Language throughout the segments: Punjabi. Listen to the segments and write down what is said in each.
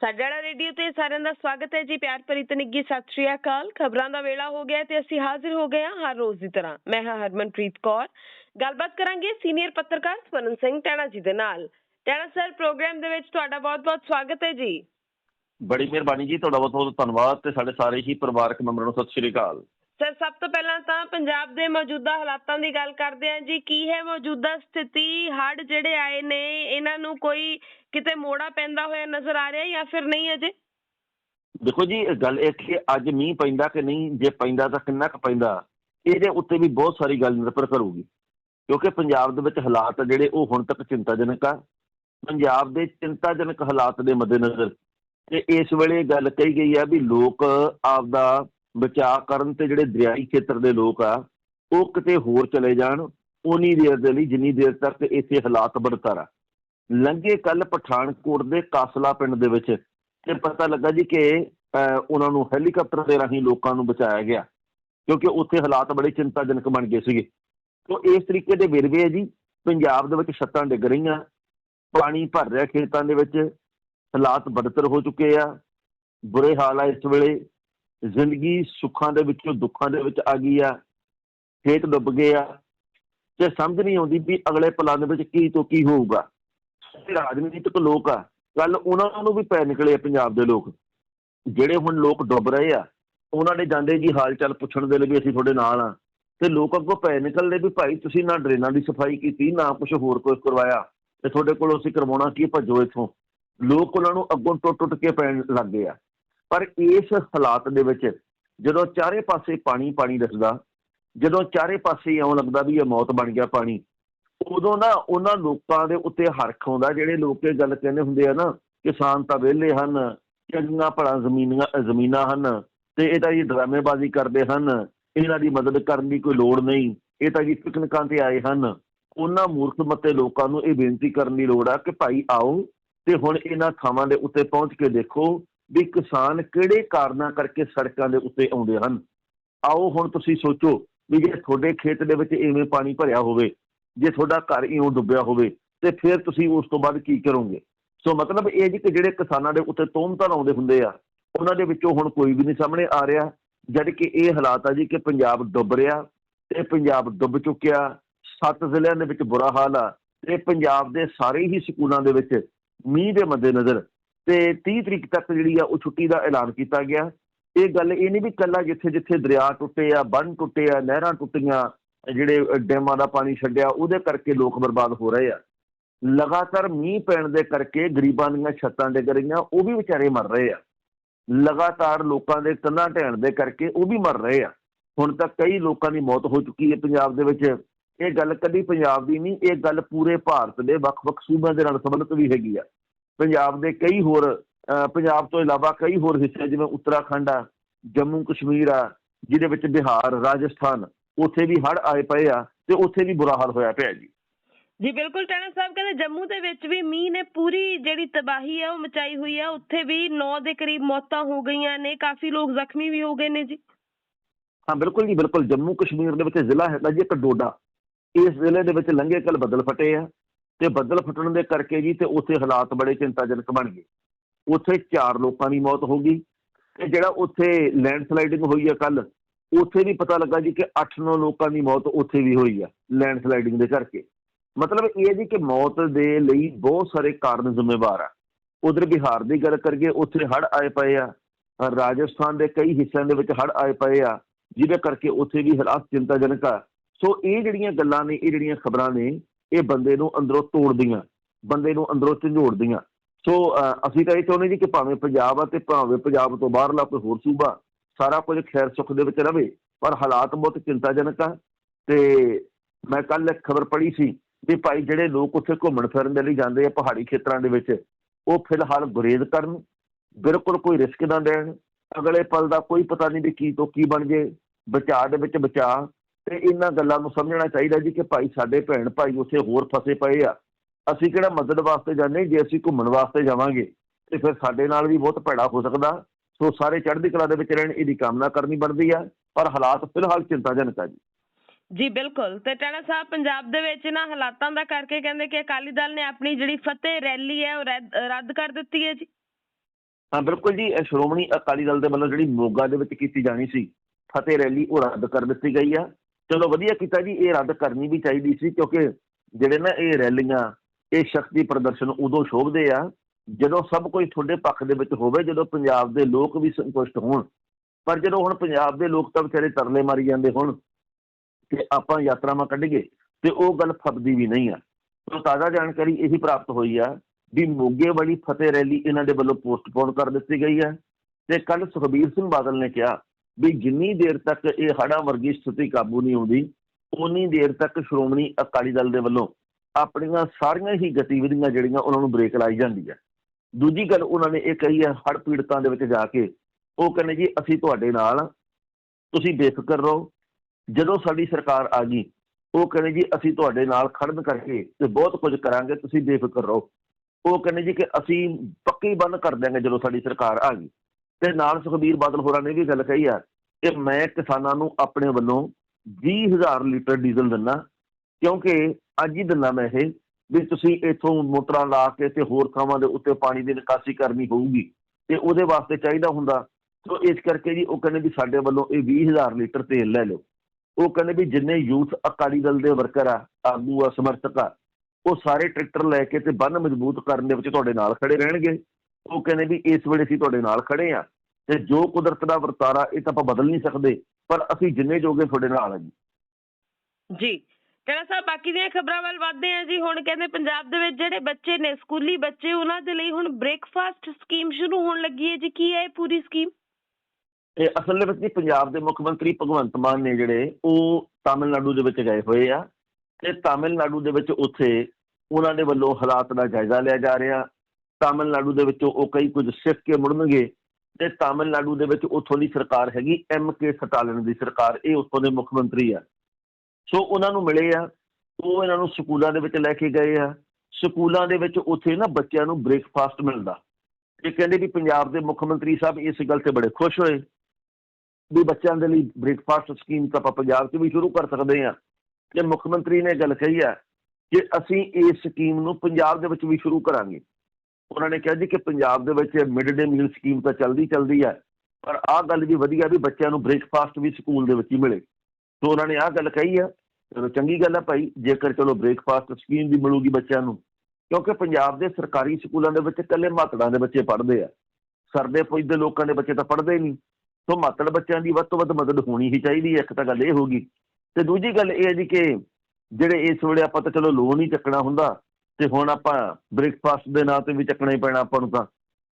ਸਾਡਾ ਰੇਡੀਓ ਤੇ ਸਾਰਿਆਂ ਦਾ ਸਵਾਗਤ ਹੈ ਜੀ, ਪਿਆਰ ਭਰੀ ਤਨਿੱਗੀ ਸਤਿ ਸ਼੍ਰੀ ਅਕਾਲ। ਖਬਰਾਂ ਦਾ ਵੇਲਾ ਹੋ ਗਿਆ ਤੇ ਅਸੀਂ ਹਾਜ਼ਰ ਹੋ ਗਏ ਹਾਂ ਹਰ ਰੋਜ਼ ਦੀ ਤਰ੍ਹਾਂ। ਮੈਂ ਹਾਂ ਹਰਮਨਪ੍ਰੀਤ ਕੌਰ। ਗੱਲਬਾਤ ਕਰਾਂਗੇ ਸੀਨੀਅਰ ਪੱਤਰਕਾਰ ਸਵਰਨ ਸਿੰਘ ਟੈਣਾ ਜੀ ਦੇ ਨਾਲ। ਟੈਣਾ ਸਰ, ਪ੍ਰੋਗਰਾਮ ਦੇ ਵਿੱਚ ਤੁਹਾਡਾ ਬਹੁਤ-ਬਹੁਤ ਸਵਾਗਤ ਹੈ ਜੀ। ਬੜੀ ਮਿਹਰਬਾਨੀ ਜੀ, ਤੁਹਾਡਾ ਬਹੁਤ ਬਹੁਤ ਧੰਨਵਾਦ ਤੇ ਸਾਡੇ ਸਾਰੇ ਹੀ ਪਰਿਵਾਰਕ ਮੈਂਬਰਾਂ ਨੂੰ ਸਤਿ ਸ਼੍ਰੀ ਅਕਾਲ। ਸਰ ਸਭ ਤੋਂ ਪਹਿਲਾਂ ਤਾਂ ਪੰਜਾਬ ਦੇ ਮੌਜੂਦਾ ਹਾਲਾਤਾਂ ਦੀ ਗੱਲ ਕਰਦੇ ਹਾਂ ਜੀ। ਕੀ ਹੈ ਮੌਜੂਦਾ ਸਥਿਤੀ? ਹੜ੍ਹ ਜਿਹੜੇ ਆਏ ਨੇ, ਇਹਨਾਂ ਨੂੰ ਕੋਈ ਕਿਤੇ ਮੋੜਾ ਪੈਂਦਾ ਹੋਇਆ ਨਜ਼ਰ ਆ ਰਿਹਾ ਜਾਂ ਫਿਰ ਨਹੀਂ ਅਜੇ? ਦੇਖੋ ਜੀ, ਗੱਲ ਇਹ ਕਿ ਅੱਜ ਮੀਂਹ ਪੈਂਦਾ ਕਿ ਨਹੀਂ? ਜੇ ਪੈਂਦਾ ਤਾਂ ਕਿੰਨਾ ਕੁ ਪੈਂਦਾ? ਇਹਦੇ ਉੱਤੇ ਵੀ ਬਹੁਤ ਸਾਰੀ ਗੱਲ ਨਿਰਭਰ ਕਰੂਗੀ। ਕਿਉਂਕਿ ਪੰਜਾਬ ਦੇ ਵਿੱਚ ਹਾਲਾਤ ਜਿਹੜੇ ਉਹ ਹੁਣ ਤੱਕ ਚਿੰਤਾਜਨਕ ਆ। ਪੰਜਾਬ ਦੇ ਚਿੰਤਾਜਨਕ ਹਾਲਾਤ ਦੇ ਮੱਦੇਨਜ਼ਰ। ਤੇ ਇਸ ਵੇਲੇ ਗੱਲ ਕਹੀ ਗਈ ਆ ਵੀ ਲੋਕ ਆਪਦਾ ਬਚਾਅ ਕਰਨ ਤੇ ਜਿਹੜੇ ਦਰਿਆਈ ਖੇਤਰ ਦੇ ਲੋਕ ਆ, ਉਹ ਕਿਤੇ ਹੋਰ ਚਲੇ ਜਾਣ ਉਨੀ ਦੇਰ ਦੇ ਲਈ ਜਿੰਨੀ ਦੇਰ ਤੱਕ ਇੱਥੇ ਹਾਲਾਤ ਬਰਕਰਾਰ ਆ। ਲੰਘੇ ਕੱਲ ਪਠਾਨਕੋਟ ਦੇ ਕਾਸਲਾ ਪਿੰਡ ਦੇ ਵਿੱਚ ਤੇ ਪਤਾ ਲੱਗਾ ਜੀ ਕਿ ਉਹਨਾਂ ਨੂੰ ਹੈਲੀਕਾਪਟਰ ਦੇ ਰਾਹੀਂ ਲੋਕਾਂ ਨੂੰ ਬਚਾਇਆ ਗਿਆ, ਕਿਉਂਕਿ ਉੱਥੇ ਹਾਲਾਤ ਬੜੇ ਚਿੰਤਾਜਨਕ ਬਣ ਗਏ ਸੀਗੇ। ਤੋਂ ਇਸ ਤਰੀਕੇ ਦੇ ਵੇਰਵੇ ਹੈ ਜੀ, ਪੰਜਾਬ ਦੇ ਵਿੱਚ ਛੱਤਾਂ ਡਿੱਗ ਰਹੀਆਂ, ਪਾਣੀ ਭਰ ਰਿਹਾ ਖੇਤਾਂ ਦੇ ਵਿੱਚ, ਹਾਲਾਤ ਬਦਤਰ ਹੋ ਚੁੱਕੇ ਆ। ਬੁਰੇ ਹਾਲ ਆ ਇਸ ਵੇਲੇ ਜ਼ਿੰਦਗੀ ਸੁੱਖਾਂ ਦੇ ਵਿੱਚੋਂ ਦੁੱਖਾਂ ਦੇ ਵਿੱਚ ਆ ਗਈ ਆ, ਖੇਤ ਡੁੱਬ ਗਏ ਆ, ਤੇ ਸਮਝ ਨਹੀਂ ਆਉਂਦੀ ਵੀ ਅਗਲੇ ਪਲਾਂ ਦੇ ਵਿੱਚ ਕੀ ਤੋਂ ਕੀ ਹੋਊਗਾ। ਰਾਜਨੀਤਿਕ ਲੋਕ ਆ ਕੱਲ ਉਹਨਾਂ ਨੂੰ ਵੀ ਪੈ ਨਿਕਲੇ ਪੰਜਾਬ ਦੇ ਲੋਕ। ਜਿਹੜੇ ਹੁਣ ਲੋਕ ਡੁੱਬ ਰਹੇ ਆ, ਉਹਨਾਂ ਨੇ ਜਾਂਦੇ ਜੀ ਹਾਲ ਚਾਲ ਪੁੱਛਣ ਦੇ ਲਈ ਵੀ ਅਸੀਂ ਤੁਹਾਡੇ ਨਾਲ ਆ। ਤੇ ਲੋਕ ਅੱਗੋਂ ਪੈ ਨਿਕਲਦੇ ਵੀ ਭਾਈ ਤੁਸੀਂ ਨਾ ਡਰੇਨਾਂ ਦੀ ਸਫ਼ਾਈ ਕੀਤੀ, ਨਾ ਕੁਝ ਹੋਰ ਕੁਝ ਕਰਵਾਇਆ, ਤੇ ਤੁਹਾਡੇ ਕੋਲ ਅਸੀਂ ਕਰਵਾਉਣਾ ਕੀ ਭੱਜੋ ਇੱਥੋਂ। ਲੋਕ ਉਹਨਾਂ ਨੂੰ ਅੱਗੋਂ ਟੁੱਟ ਟੁੱਟ ਕੇ ਪੈਣ ਲੱਗ ਗਏ ਆ। ਪਰ ਇਸ ਹਾਲਾਤ ਦੇ ਵਿੱਚ ਜਦੋਂ ਚਾਰੇ ਪਾਸੇ ਪਾਣੀ ਪਾਣੀ ਦਿਸਦਾ, ਜਦੋਂ ਚਾਰੇ ਪਾਸੇ ਇਉਂ ਲੱਗਦਾ ਵੀ ਇਹ ਮੌਤ ਬਣ ਗਿਆ ਪਾਣੀ, ਉਦੋਂ ਨਾ ਉਹਨਾਂ ਲੋਕਾਂ ਦੇ ਉੱਤੇ ਹਰਖ ਆਉਂਦਾ, ਜਿਹੜੇ ਲੋਕ ਇਹ ਗੱਲ ਕਹਿੰਦੇ ਹੁੰਦੇ ਆ ਨਾ, ਕਿਸਾਨ ਤਾਂ ਵਿਹਲੇ ਹਨ, ਚੰਗੀਆਂ ਭਲਾ ਜ਼ਮੀਨਾਂ ਜ਼ਮੀਨਾਂ ਹਨ ਤੇ ਇਹ ਤਾਂ ਜੀ ਡਰਾਮੇਬਾਜ਼ੀ ਕਰਦੇ ਹਨ, ਇਹਨਾਂ ਦੀ ਮਦਦ ਕਰਨ ਦੀ ਕੋਈ ਲੋੜ ਨਹੀਂ, ਇਹ ਤਾਂ ਜੀ ਪਿਕਨਿਕਾਂ ਤੇ ਆਏ ਹਨ। ਉਹਨਾਂ ਮੂਰਖ ਮੱਤੇ ਲੋਕਾਂ ਨੂੰ ਇਹ ਬੇਨਤੀ ਕਰਨ ਦੀ ਲੋੜ ਆ ਕਿ ਭਾਈ ਆਓ ਤੇ ਹੁਣ ਇਹਨਾਂ ਥਾਵਾਂ ਦੇ ਉੱਤੇ ਪਹੁੰਚ ਕੇ ਦੇਖੋ ਵੀ ਕਿਸਾਨ ਕਿਹੜੇ ਕਾਰਨਾਂ ਕਰਕੇ ਸੜਕਾਂ ਦੇ ਉੱਤੇ ਆਉਂਦੇ ਹਨ? ਆਓ ਹੁਣ ਤੁਸੀਂ ਸੋਚੋ ਵੀ ਜੇ ਤੁਹਾਡੇ ਖੇਤ ਦੇ ਵਿੱਚ ਐਵੇਂ ਪਾਣੀ ਭਰਿਆ ਹੋਵੇ, ਜੇ ਤੁਹਾਡਾ ਘਰ ਇਉਂ ਡੁੱਬਿਆ ਹੋਵੇ, ਤੇ ਫਿਰ ਤੁਸੀਂ ਉਸ ਤੋਂ ਬਾਅਦ ਕੀ ਕਰੋਗੇ? ਸੋ ਮਤਲਬ ਇਹ ਜੀ ਕਿ ਜਿਹੜੇ ਕਿਸਾਨਾਂ ਦੇ ਉੱਤੇ ਤੋਮਤਾਂ ਆਉਂਦੇ ਹੁੰਦੇ ਆ, ਉਹਨਾਂ ਦੇ ਵਿੱਚੋਂ ਹੁਣ ਕੋਈ ਵੀ ਨਹੀਂ ਸਾਹਮਣੇ ਆ ਰਿਹਾ। ਜਦ ਕਿ ਇਹ ਹਾਲਾਤ ਆ ਜੀ ਕਿ ਪੰਜਾਬ ਡੁੱਬ ਰਿਹਾ ਤੇ ਪੰਜਾਬ ਡੁੱਬ ਚੁੱਕਿਆ, ਸੱਤ ਜ਼ਿਲ੍ਹਿਆਂ ਦੇ ਵਿੱਚ ਬੁਰਾ ਹਾਲ ਆ ਤੇ ਪੰਜਾਬ ਦੇ ਸਾਰੇ ਹੀ ਸਕੂਲਾਂ ਦੇ ਵਿੱਚ ਮੀਂਹ ਦੇ ਮੱਦੇਨਜ਼ਰ ਤੇ 30 ਤਰੀਕ ਤੱਕ ਜਿਹੜੀ ਆ ਉਹ ਛੁੱਟੀ ਦਾ ਐਲਾਨ ਕੀਤਾ ਗਿਆ। ਇਹ ਗੱਲ ਇਹ ਨਹੀਂ ਵੀ ਕੱਲਾ ਜਿੱਥੇ ਜਿੱਥੇ ਦਰਿਆ ਟੁੱਟੇ ਆ, ਬੰਨ ਟੁੱਟੇ ਆ, ਨਹਿਰਾਂ ਟੁੱਟੀਆਂ, ਜਿਹੜੇ ਡੈਮਾਂ ਦਾ ਪਾਣੀ ਛੱਡਿਆ, ਉਹਦੇ ਕਰਕੇ ਲੋਕ ਬਰਬਾਦ ਹੋ ਰਹੇ ਆ। ਲਗਾਤਾਰ ਮੀਂਹ ਪੈਣ ਦੇ ਕਰਕੇ ਗਰੀਬਾਂ ਦੀਆਂ ਛੱਤਾਂ ਡਿੱਗ ਰਹੀਆਂ, ਉਹ ਵੀ ਵਿਚਾਰੇ ਮਰ ਰਹੇ ਆ। ਲਗਾਤਾਰ ਲੋਕਾਂ ਦੇ ਕੰਨਾਂ ਢਹਿਣ ਦੇ ਕਰਕੇ ਉਹ ਵੀ ਮਰ ਰਹੇ ਆ। ਹੁਣ ਤੱਕ ਕਈ ਲੋਕਾਂ ਦੀ ਮੌਤ ਹੋ ਚੁੱਕੀ ਹੈ ਪੰਜਾਬ ਦੇ ਵਿੱਚ। ਇਹ ਗੱਲ ਕਦੀ ਪੰਜਾਬ ਦੀ ਨਹੀਂ, ਇਹ ਗੱਲ ਪੂਰੇ ਭਾਰਤ ਦੇ ਵੱਖ-ਵੱਖ ਸੂਬਿਆਂ ਦੇ ਨਾਲ ਸੰਬੰਧਿਤ ਵੀ ਹੈਗੀ ਆ। ਪੰਜਾਬ ਦੇ ਕਈ ਹੋਰ ਪੰਜਾਬ ਤੋਂ ਇਲਾਵਾ ਕਈ ਹੋਰ ਹਿੱਸੇ ਜਿਵੇਂ ਉੱਤਰਾਖੰਡ ਆ ਜੰਮੂ ਕਸ਼ਮੀਰ ਆ ਜਿਹਦੇ ਵਿੱਚ ਬਿਹਾਰ ਰਾਜਸਥਾਨ ਉੱਥੇ ਵੀ ਹੜ੍ਹ ਆਏ ਪਏ ਆ ਤੇ ਉੱਥੇ ਵੀ ਬੁਰਾ ਹਾਲ ਹੋਇਆ ਪਿਆ ਜੀ। ਜੀ ਬਿਲਕੁਲ ਟੈਣਾ ਸਾਹਿਬ ਕਹਿੰਦੇ ਜੰਮੂ ਦੇ ਵਿੱਚ ਵੀ ਮੀਂਹ ਨੇ ਪੂਰੀ ਜਿਹੜੀ ਤਬਾਹੀ ਹੈ ਉਹ ਮਚਾਈ ਹੋਈ ਹੈ ਉੱਥੇ ਵੀ 9 ਦੇ ਕਰੀਬ ਮੌਤਾਂ ਹੋ ਗਈਆਂ ਨੇ ਕਾਫੀ ਲੋਕ ਜ਼ਖਮੀ ਵੀ ਹੋ ਗਏ ਨੇ ਜੀ। ਹਾਂ ਬਿਲਕੁਲ ਜੀ ਬਿਲਕੁਲ ਜੰਮੂ ਕਸ਼ਮੀਰ ਦੇ ਵਿੱਚ ਜ਼ਿਲ੍ਹਾ ਹੈਗਾ ਜੀ ਇੱਕ ਡੋਡਾ। ਇਸ ਜ਼ਿਲ੍ਹੇ ਦੇ ਵਿੱਚ ਲੰਘੇ ਕੱਲ ਬੱਦਲ ਫਟੇ ਆ। ਤੇ ਬੱਦਲ ਫਟਣ ਦੇ ਕਰਕੇ ਜੀ ਤੇ ਉੱਥੇ ਹਾਲਾਤ ਬੜੇ ਚਿੰਤਾਜਨਕ ਬਣ ਗਏ। ਉੱਥੇ 4 ਲੋਕਾਂ ਦੀ ਮੌਤ ਹੋ ਗਈ ਤੇ ਜਿਹੜਾ ਉੱਥੇ ਲੈਂਡਸਲਾਈਡਿੰਗ ਹੋਈ ਆ ਕੱਲ ਉੱਥੇ ਵੀ ਪਤਾ ਲੱਗਾ ਜੀ ਕਿ 8-9 ਲੋਕਾਂ ਦੀ ਮੌਤ ਉੱਥੇ ਵੀ ਹੋਈ ਆ ਲੈਂਡਸਲਾਈਡਿੰਗ ਦੇ ਕਰਕੇ। ਮਤਲਬ ਇਹ ਹੈ ਜੀ ਕਿ ਮੌਤ ਦੇ ਲਈ ਬਹੁਤ ਸਾਰੇ ਕਾਰਨ ਜ਼ਿੰਮੇਵਾਰ ਆ। ਉਧਰ ਬਿਹਾਰ ਦੀ ਗੱਲ ਕਰੀਏ, ਉੱਥੇ ਹੜ੍ਹ ਆਏ ਪਏ ਆ, ਰਾਜਸਥਾਨ ਦੇ ਕਈ ਹਿੱਸਿਆਂ ਦੇ ਵਿੱਚ ਹੜ੍ਹ ਆਏ ਪਏ ਆ, ਜਿਹਦੇ ਕਰਕੇ ਉੱਥੇ ਵੀ ਹਾਲਾਤ ਚਿੰਤਾਜਨਕ ਆ। ਸੋ ਇਹ ਜਿਹੜੀਆਂ ਗੱਲਾਂ ਨੇ, ਇਹ ਜਿਹੜੀਆਂ ਖਬਰਾਂ ਨੇ ਇਹ ਬੰਦੇ ਨੂੰ ਅੰਦਰੋਂ ਤੋੜਦੀਆਂ, ਬੰਦੇ ਨੂੰ ਅੰਦਰੋਂ ਝੰਜੋੜਦੀਆਂ। ਸੋ ਅਸੀਂ ਤਾਂ ਇਹ ਚਾਹੁੰਦੇ ਜੀ ਕਿ ਭਾਵੇਂ ਪੰਜਾਬ ਆ ਤੇ ਭਾਵੇਂ ਪੰਜਾਬ ਤੋਂ ਬਾਹਰਲਾ ਕੋਈ ਹੋਰ ਸੂਬਾ, ਸਾਰਾ ਕੁਝ ਖੈਰ ਸੁੱਖ ਦੇ ਵਿੱਚ ਰਵੇ, ਪਰ ਹਾਲਾਤ ਬਹੁਤ ਚਿੰਤਾਜਨਕ ਆ। ਤੇ ਮੈਂ ਕੱਲ ਇੱਕ ਖਬਰ ਪੜ੍ਹੀ ਸੀ ਵੀ ਭਾਈ ਜਿਹੜੇ ਲੋਕ ਉੱਥੇ ਘੁੰਮਣ ਫਿਰਨ ਦੇ ਲਈ ਜਾਂਦੇ ਆ ਪਹਾੜੀ ਖੇਤਰਾਂ ਦੇ ਵਿੱਚ, ਉਹ ਫਿਲਹਾਲ ਗੁਰੇਜ਼ ਕਰਨ, ਬਿਲਕੁਲ ਕੋਈ ਰਿਸਕ ਨਾ ਲੈਣ। ਅਗਲੇ ਪਲ ਦਾ ਕੋਈ ਪਤਾ ਨਹੀਂ ਵੀ ਕੀ ਤੋਂ ਕੀ ਬਣ ਜੇ, ਬਚਾਅ ਦੇ ਵਿੱਚ ਬਚਾਅ ਤੇ ਇਹਨਾਂ ਗੱਲਾਂ ਨੂੰ ਸਮਝਣਾ ਚਾਹੀਦਾ ਜੀ ਕਿ ਭਾਈ ਸਾਡੇ ਭੈਣ ਭਾਈ ਉੱਥੇ ਹੋਰ ਫਸੇ ਪਏ ਆ। ਅਸੀਂ ਕਿਹੜਾ ਮਦਦ ਵਾਸਤੇ ਜਾਂਦੇ ਜੇ? ਅਸੀਂ ਘੁੰਮਣ ਵਾਸਤੇ ਜਾਵਾਂਗੇ ਤੇ ਫਿਰ ਸਾਡੇ ਨਾਲ ਵੀ ਬਹੁਤ ਭੈੜਾ ਹੋ ਸਕਦਾ। ਸੋ ਸਾਰੇ ਚੜ੍ਹਦੀ ਕਲਾ ਦੇ ਵਿੱਚ ਰਹਿਣ ਇਹਦੀ ਕਾਮਨਾ ਕਰਨੀ ਬਣਦੀ ਆ। ਪਰ ਹਾਲਾਤ ਫਿਲਹਾਲ ਚਿੰਤਾਜਨਕ ਆ ਜੀ। ਜੀ ਬਿਲਕੁਲ। ਤੇ ਟਾਣਾ ਸਾਹਿਬ ਪੰਜਾਬ ਦੇ ਵਿੱਚ ਨਾ ਹਾਲਾਤਾਂ ਦਾ ਕਰਕੇ ਕਹਿੰਦੇ ਕਿ ਅਕਾਲੀ ਦਲ ਨੇ ਆਪਣੀ ਜਿਹੜੀ ਫਤਿਹ ਰੈਲੀ ਹੈ ਉਹ ਰੱਦ ਕਰ ਦਿੱਤੀ ਹੈ ਜੀ। ਹਾਂ ਬਿਲਕੁਲ ਜੀ। ਸ਼੍ਰੋਮਣੀ ਅਕਾਲੀ ਦਲ ਦੇ ਵੱਲੋਂ ਜਿਹੜੀ ਮੋਗਾ ਦੇ ਵਿੱਚ ਕੀਤੀ ਜਾਣੀ ਸੀ ਫਤਿਹ ਰੈਲੀ ਉਹ ਰੱਦ ਕਰ ਦਿੱਤੀ ਗਈ ਆ। ਚਲੋ ਵਧੀਆ ਕੀਤਾ ਜੀ, ਇਹ ਰੱਦ ਕਰਨੀ ਵੀ ਚਾਹੀਦੀ ਸੀ ਕਿਉਂਕਿ ਜਿਹੜੇ ਨਾ ਇਹ ਰੈਲੀਆਂ, ਇਹ ਸ਼ਕਤੀ ਪ੍ਰਦਰਸ਼ਨ ਉਦੋਂ ਸ਼ੋਭਦੇ ਆ ਜਦੋਂ ਸਭ ਕੁਝ ਤੁਹਾਡੇ ਪੱਖ ਦੇ ਵਿੱਚ ਹੋਵੇ, ਜਦੋਂ ਪੰਜਾਬ ਦੇ ਲੋਕ ਵੀ ਸੰਤੁਸ਼ਟ ਹੋਣ। ਪਰ ਜਦੋਂ ਹੁਣ ਪੰਜਾਬ ਦੇ ਲੋਕ ਤਾਂ ਵਿਚਾਰੇ ਤਰਲੇ ਮਾਰੀ ਜਾਂਦੇ ਹੁਣ ਕਿ ਆਪਾਂ ਯਾਤਰਾਵਾਂ ਕੱਢੀਏ ਤੇ ਉਹ ਗੱਲ ਫੱਬਦੀ ਵੀ ਨਹੀਂ ਆ। ਤੋਂ ਤਾਜ਼ਾ ਜਾਣਕਾਰੀ ਇਹੀ ਪ੍ਰਾਪਤ ਹੋਈ ਆ ਵੀ ਮੋਗੇ ਵਾਲੀ ਫਤਿਹ ਰੈਲੀ ਇਹਨਾਂ ਦੇ ਵੱਲੋਂ ਪੋਸਟਪੋਨ ਕਰ ਦਿੱਤੀ ਗਈ ਹੈ ਤੇ ਕੱਲ ਸੁਖਬੀਰ ਸਿੰਘ ਬਾਦਲ ਨੇ ਕਿਹਾ ਵੀ ਜਿੰਨੀ ਦੇਰ ਤੱਕ ਇਹ ਹੜ੍ਹਾਂ ਵਰਗੀ ਸਥਿਤੀ ਕਾਬੂ ਨਹੀਂ ਆਉਂਦੀ ਉਨੀ ਦੇਰ ਤੱਕ ਸ਼੍ਰੋਮਣੀ ਅਕਾਲੀ ਦਲ ਦੇ ਵੱਲੋਂ ਆਪਣੀਆਂ ਸਾਰੀਆਂ ਹੀ ਗਤੀਵਿਧੀਆਂ ਜਿਹੜੀਆਂ ਉਹਨਾਂ ਨੂੰ ਬ੍ਰੇਕ ਲਾਈ ਜਾਂਦੀ ਹੈ। ਦੂਜੀ ਗੱਲ ਉਹਨਾਂ ਨੇ ਇਹ ਕਹੀ ਹੈ, ਹੜ੍ਹ ਪੀੜਤਾਂ ਦੇ ਵਿੱਚ ਜਾ ਕੇ ਉਹ ਕਹਿੰਦੇ ਜੀ, ਅਸੀਂ ਤੁਹਾਡੇ ਨਾਲ ਤੁਸੀਂ ਬੇਫਿਕਰ ਰਹੋ। ਜਦੋਂ ਸਾਡੀ ਸਰਕਾਰ ਆ ਗਈ, ਉਹ ਕਹਿੰਦੇ ਜੀ, ਅਸੀਂ ਤੁਹਾਡੇ ਨਾਲ ਖੜਨ ਕਰਕੇ ਤੇ ਬਹੁਤ ਕੁਝ ਕਰਾਂਗੇ, ਤੁਸੀਂ ਬੇਫਿਕਰ ਰਹੋ। ਉਹ ਕਹਿੰਦੇ ਜੀ ਕਿ ਅਸੀਂ ਪੱਕੀ ਬੰਦ ਕਰ ਦਿਆਂਗੇ ਜਦੋਂ ਸਾਡੀ ਸਰਕਾਰ ਆ ਗਈ। ਤੇ ਨਾਲ ਸੁਖਬੀਰ ਬਾਦਲ ਹੋਰਾਂ ਨੇ ਵੀ ਗੱਲ ਕਹੀ ਆ ਕਿ ਮੈਂ ਕਿਸਾਨਾਂ ਨੂੰ ਆਪਣੇ ਵੱਲੋਂ 20000 ਲੀਟਰ ਡੀਜ਼ਲ ਦਿੰਦਾ ਕਿਉਂਕਿ ਅੱਜ ਹੀ ਦਿੰਦਾ ਮੈਂ ਇਹ ਵੀ ਤੁਸੀਂ ਇਥੋਂ ਮੋਟਰਾਂ ਲਾ ਕੇ ਤੇ ਹੋਰ ਥਾਵਾਂ ਦੇ ਉੱਤੇ ਪਾਣੀ ਦੀ ਨਿਕਾਸੀ ਕਰਨੀ ਹੋਊਗੀ ਤੇ ਉਹਦੇ ਵਾਸਤੇ ਚਾਹੀਦਾ ਹੁੰਦਾ। ਸੋ ਇਸ ਕਰਕੇ ਜੀ ਉਹ ਕਹਿੰਦੇ ਵੀ ਸਾਡੇ ਵੱਲੋਂ ਇਹ 20000 ਲੀਟਰ ਤੇਲ ਲੈ ਲਓ। ਉਹ ਕਹਿੰਦੇ ਵੀ ਜਿੰਨੇ ਯੂਥ ਅਕਾਲੀ ਦਲ ਦੇ ਵਰਕਰ ਆ, ਆਗੂ ਆ, ਸਮਰਥਕ ਆ, ਉਹ ਸਾਰੇ ਟਰੈਕਟਰ ਲੈ ਕੇ ਤੇ ਬੰਨ ਮਜ਼ਬੂਤ ਕਰਨ ਦੇ ਵਿੱਚ ਤੁਹਾਡੇ ਨਾਲ ਖੜੇ ਰਹਿਣਗੇ। ਉਹ ਕਹਿੰਦੇ ਵੀ ਇਸ ਵੇਲੇ ਅਸੀਂ ਤੁਹਾਡੇ ਨਾਲ ਖੜੇ ਆ ਤੇ ਜੋ ਕੁਦਰਤ ਦਾ ਵਰਤਾਰਾ ਇਹ ਤਾਂ ਆਪਾਂ ਬਦਲ ਨਹੀਂ ਸਕਦੇ ਪਰ ਅਸੀਂ ਜਿੰਨੇ ਜੋਗੇ ਤੁਹਾਡੇ ਨਾਲ ਆ ਜੀ। ਜੀ ਟੇੜਾ ਸਾਹਿਬ ਬਾਕੀ ਦੀਆਂ ਖਬਰਾਂ ਵੱਲ ਵਧਦੇ ਹਾਂ ਜੀ। ਹੁਣ ਕਹਿੰਦੇ ਪੰਜਾਬ ਦੇ ਵਿੱਚ ਜਿਹੜੇ ਬੱਚੇ ਨੇ ਸਕੂਲੀ ਬੱਚੇ ਉਹਨਾਂ ਦੇ ਲਈ ਹੁਣ ਬ੍ਰੇਕਫਾਸਟ ਸਕੀਮ ਸ਼ੁਰੂ ਹੋਣ ਲੱਗੀ ਹੈ ਜੀ। ਕੀ ਹੈ ਇਹ ਪੂਰੀ ਸਕੀਮ ਇਹ ਅਸਲ ਦੇ ਵਿੱਚ ਜੀ ਪੰਜਾਬ ਦੇ ਮੁੱਖ ਮੰਤਰੀ ਭਗਵੰਤ ਮਾਨ ਨੇ ਜਿਹੜੇ ਉਹ ਤਾਮਿਲਨਾਡੂ ਦੇ ਵਿੱਚ ਗਏ ਹੋਏ ਆ ਤੇ ਤਾਮਿਲਨਾਡੂ ਦੇ ਵਿੱਚ ਉੱਥੇ ਉਹਨਾਂ ਦੇ ਵੱਲੋਂ ਹਾਲਾਤ ਦਾ ਜਾਇਜ਼ਾ ਲਿਆ ਜਾ ਰਿਹਾ। ਤਾਮਿਲਨਾਡੂ ਦੇ ਵਿੱਚੋਂ ਉਹ ਕਈ ਕੁਝ ਸਿੱਖ ਕੇ ਮੁੜਨਗੇ ਤੇ ਤਾਮਿਲਨਾਡੂ ਦੇ ਵਿੱਚ ਉੱਥੋਂ ਦੀ ਸਰਕਾਰ ਹੈਗੀ ਐਮ ਕੇ ਸਟਾਲਿਨ ਦੀ ਸਰਕਾਰ, ਇਹ ਉੱਥੋਂ ਦੇ ਮੁੱਖ ਮੰਤਰੀ ਆ। ਸੋ ਉਹਨਾਂ ਨੂੰ ਮਿਲੇ ਆ, ਉਹ ਇਹਨਾਂ ਨੂੰ ਸਕੂਲਾਂ ਦੇ ਵਿੱਚ ਲੈ ਕੇ ਗਏ ਆ। ਸਕੂਲਾਂ ਦੇ ਵਿੱਚ ਉੱਥੇ ਨਾ ਬੱਚਿਆਂ ਨੂੰ ਬ੍ਰੇਕਫਾਸਟ ਮਿਲਦਾ। ਇਹ ਕਹਿੰਦੇ ਵੀ ਪੰਜਾਬ ਦੇ ਮੁੱਖ ਮੰਤਰੀ ਸਾਹਿਬ ਇਸ ਗੱਲ ਤੇ ਬੜੇ ਖੁਸ਼ ਹੋਏ ਵੀ ਬੱਚਿਆਂ ਦੇ ਲਈ ਬ੍ਰੇਕਫਾਸਟ ਸਕੀਮ ਤਾਂ ਆਪਾਂ ਪੰਜਾਬ 'ਚ ਵੀ ਸ਼ੁਰੂ ਕਰ ਸਕਦੇ ਹਾਂ ਤੇ ਮੁੱਖ ਮੰਤਰੀ ਨੇ ਗੱਲ ਕਹੀ ਹੈ ਕਿ ਅਸੀਂ ਇਸ ਸਕੀਮ ਨੂੰ ਪੰਜਾਬ ਦੇ ਵਿੱਚ ਵੀ ਸ਼ੁਰੂ ਕਰਾਂਗੇ। ਉਹਨਾਂ ਨੇ ਕਿਹਾ ਜੀ ਕਿ ਪੰਜਾਬ ਦੇ ਵਿੱਚ ਮਿਡ ਡੇ ਮੀਲ ਸਕੀਮ ਤਾਂ ਚੱਲਦੀ ਚੱਲਦੀ ਹੈ, ਪਰ ਆਹ ਗੱਲ ਵੀ ਵਧੀਆ ਵੀ ਬੱਚਿਆਂ ਨੂੰ ਬ੍ਰੇਕਫਾਸਟ ਵੀ ਸਕੂਲ ਦੇ ਵਿੱਚ ਹੀ ਮਿਲੇ। ਸੋ ਉਹਨਾਂ ਨੇ ਆਹ ਗੱਲ ਕਹੀ ਆ, ਚਲੋ ਚੰਗੀ ਗੱਲ ਹੈ ਭਾਈ, ਜੇਕਰ ਚਲੋ ਬ੍ਰੇਕਫਾਸਟ ਸਕੀਮ ਵੀ ਮਿਲੂਗੀ ਬੱਚਿਆਂ ਨੂੰ, ਕਿਉਂਕਿ ਪੰਜਾਬ ਦੇ ਸਰਕਾਰੀ ਸਕੂਲਾਂ ਦੇ ਵਿੱਚ ਇਕੱਲੇ ਮਾਤੜਾਂ ਦੇ ਬੱਚੇ ਪੜ੍ਹਦੇ ਆ। ਸਰਦੇ ਪੁੱਜਦੇ ਲੋਕਾਂ ਦੇ ਬੱਚੇ ਤਾਂ ਪੜ੍ਹਦੇ ਹੀ ਨਹੀਂ। ਸੋ ਮਾਤੜ ਬੱਚਿਆਂ ਦੀ ਵੱਧ ਤੋਂ ਵੱਧ ਮਦਦ ਹੋਣੀ ਹੀ ਚਾਹੀਦੀ ਹੈ, ਇੱਕ ਤਾਂ ਗੱਲ ਇਹ ਹੋਗੀ ਤੇ ਦੂਜੀ ਗੱਲ ਇਹ ਹੈ ਜੀ ਕਿ ਜਿਹੜੇ ਇਸ ਵੇਲੇ ਆਪਾਂ ਤਾਂ ਚਲੋ ਲੋਨ ਹੀ ਚੱਕਣਾ ਹੁੰਦਾ ਤੇ ਹੁਣ ਆਪਾਂ ਬ੍ਰੇਕਫਾਸਟ ਦੇ ਨਾਂ ਤੇ ਵੀ ਚੱਕਣਾ ਹੀ ਪੈਣਾ ਆਪਾਂ ਨੂੰ ਤਾਂ।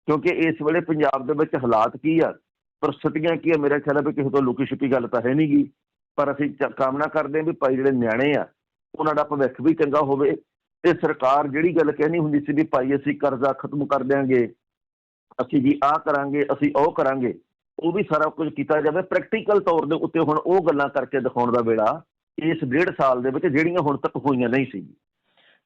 ਕਿਉਂਕਿ ਇਸ ਵੇਲੇ ਪੰਜਾਬ ਦੇ ਵਿੱਚ ਹਾਲਾਤ ਕੀ ਆ? ਪ੍ਰਸਥਿਤੀਆਂ ਕੀ ਆ? ਮੇਰਾ ਖਿਆਲ ਹੈ ਵੀ ਕਿਸੇ ਤੋਂ ਲੁਕੀ ਛੁਪੀ ਗੱਲ ਤਾਂ ਹੈ ਨਹੀਂਗੀ ਪਰ ਅਸੀਂ ਚ- ਕਾਮਨਾ ਕਰਦੇ ਹਾਂ ਵੀ ਭਾਈ ਜਿਹੜੇ ਨਿਆਣੇ ਆ, ਉਹਨਾਂ ਦਾ ਭਵਿੱਖ ਵੀ ਚੰਗਾ ਹੋਵੇ। ਤੇ ਸਰਕਾਰ ਜਿਹੜੀ ਗੱਲ ਕਹਿਣੀ ਹੁੰਦੀ ਸੀ ਵੀ ਭਾਈ ਅਸੀਂ ਕਰਜ਼ਾ ਖਤਮ ਕਰ ਦਿਆਂਗੇ, ਅਸੀਂ ਜੀ ਆਹ ਕਰਾਂਗੇ, ਅਸੀਂ ਉਹ ਕਰਾਂਗੇ, ਉਹ ਵੀ ਸਾਰਾ ਕੁਝ ਕੀਤਾ ਜਾਵੇ। ਪ੍ਰੈਕਟੀਕਲ ਤੌਰ ਦੇ ਉੱਤੇ ਹੁਣ ਉਹ ਗੱਲਾਂ ਕਰਕੇ ਦਿਖਾਉਣ ਦਾ ਵੇਲਾ ਇਸ ਡੇਢ ਸਾਲ ਦੇ ਵਿੱਚ ਜਿਹੜੀਆਂ ਹੁਣ ਤੱਕ ਹੋਈਆਂ ਨਹੀਂ ਸੀ।